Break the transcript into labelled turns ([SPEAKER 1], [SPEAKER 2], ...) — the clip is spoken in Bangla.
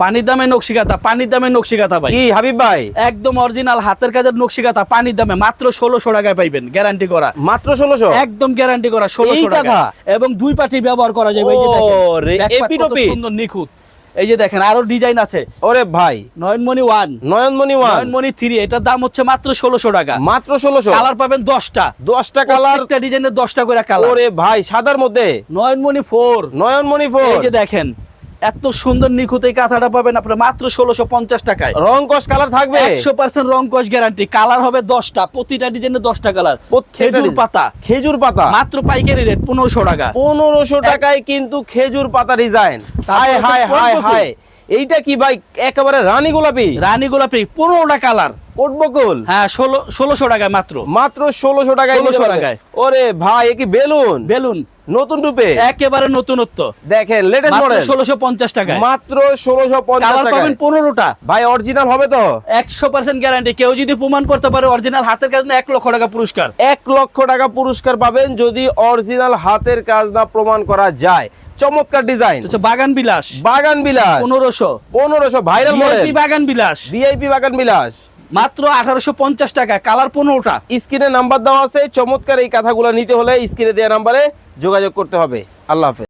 [SPEAKER 1] পানির দামে নকশিকাতা পানির দামে নকশিকাতা ভাই।
[SPEAKER 2] হাবিব ভাই?
[SPEAKER 1] একদম অরিজিনাল হাতের কাজের নকশিকাতা পানির দামে মাত্র ষোলোশো টাকায় পাইবেন গ্যারান্টি করা।
[SPEAKER 2] মাত্র ষোলোশো?
[SPEAKER 1] একদম গ্যারান্টি করা ষোলোশো টাকা এবং দুই পাটি ব্যবহার করা যাবে। সুন্দর নিখুঁত। এই যে দেখেন আরও ডিজাইন আছে।
[SPEAKER 2] ওরে ভাই।
[SPEAKER 1] Nayanmoni one
[SPEAKER 2] Nayanmoni one
[SPEAKER 1] Nayanmoni three এটার দাম হচ্ছে মাত্র ষোলোশো টাকা।
[SPEAKER 2] মাত্র ষোলোশো?
[SPEAKER 1] কালার পাবেন দশটা।
[SPEAKER 2] দশটা কালার
[SPEAKER 1] ডিজাইনের দশটা করে কালার
[SPEAKER 2] ওরে ভাই সাদার মধ্যে?
[SPEAKER 1] নয়নমণি ফোর
[SPEAKER 2] নয়নমণি ফোর
[SPEAKER 1] এই যে দেখেন এত সুন্দর নিখুঁত এই কাঁথাটা পাবেন আপনার মাত্র ষোলোশো পঞ্চাশ টাকায়।
[SPEAKER 2] রং কস কালার থাকবে?
[SPEAKER 1] একশো পার্সেন্ট রং কস গ্যারান্টি কালার হবে দশটা প্রতিটা ডিজাইনের দশটা কালার। খেজুর পাতা।
[SPEAKER 2] খেজুর পাতা?
[SPEAKER 1] মাত্র পাইকারি রেট পনেরোশো টাকা।
[SPEAKER 2] পনেরোশো টাকায় কিন্তু খেজুর পাতা ডিজাইন হায় হায় হায় হায়। এইটা কি ভাই একেবারে রানী গোলাপি?
[SPEAKER 1] রানী গোলাপি পনেরোটা কালার।
[SPEAKER 2] কোটবকুল
[SPEAKER 1] হ্যাঁ ষোলো ষোলোশো টাকায় মাত্র।
[SPEAKER 2] মাত্র ষোলোশো টাকায় নিতে
[SPEAKER 1] 1600
[SPEAKER 2] পারবেন।
[SPEAKER 1] টাকায়।
[SPEAKER 2] ওরে ভাই এ কি বেলুন?
[SPEAKER 1] বেলুন।
[SPEAKER 2] নতুন রূপে?
[SPEAKER 1] একেবারে নতুনত্ব।
[SPEAKER 2] দেখেন লেটেস্ট মডেল
[SPEAKER 1] ষোলোশো পঞ্চাশ টাকায়।
[SPEAKER 2] মাত্র ষোলোশো পঞ্চাশ
[SPEAKER 1] কালার পাবেন
[SPEAKER 2] ভাই অরিজিনাল হবে তো?
[SPEAKER 1] একশো পার্সেন্ট গ্যারান্টি কেউ যদি প্রমাণ করতে পারে অরিজিনাল হাতের কাজ না এক লক্ষ টাকা পুরস্কার।
[SPEAKER 2] এক লক্ষ টাকা পুরস্কার পাবেন যদি অরিজিনাল হাতের কাজ না প্রমাণ করা যায়। চমৎকার ডিজাইন।
[SPEAKER 1] বাগান বিলাস।
[SPEAKER 2] বাগান বিলাস।
[SPEAKER 1] পনেরোশো।
[SPEAKER 2] পনেরোশো ভাইরাল
[SPEAKER 1] বাগান বিলাস।
[SPEAKER 2] ভিআইপি বাগান বিলাস।
[SPEAKER 1] মাত্র আঠারোশো পঞ্চাশ টাকা কালার পনেরোটা।
[SPEAKER 2] স্ক্রিনে নাম্বার দেওয়া আছে চমৎকার এই কথাগুলো নিতে হলে স্ক্রিনে দেওয়া নাম্বারে যোগাযোগ করতে হবে। আল্লাহ হাফেজ।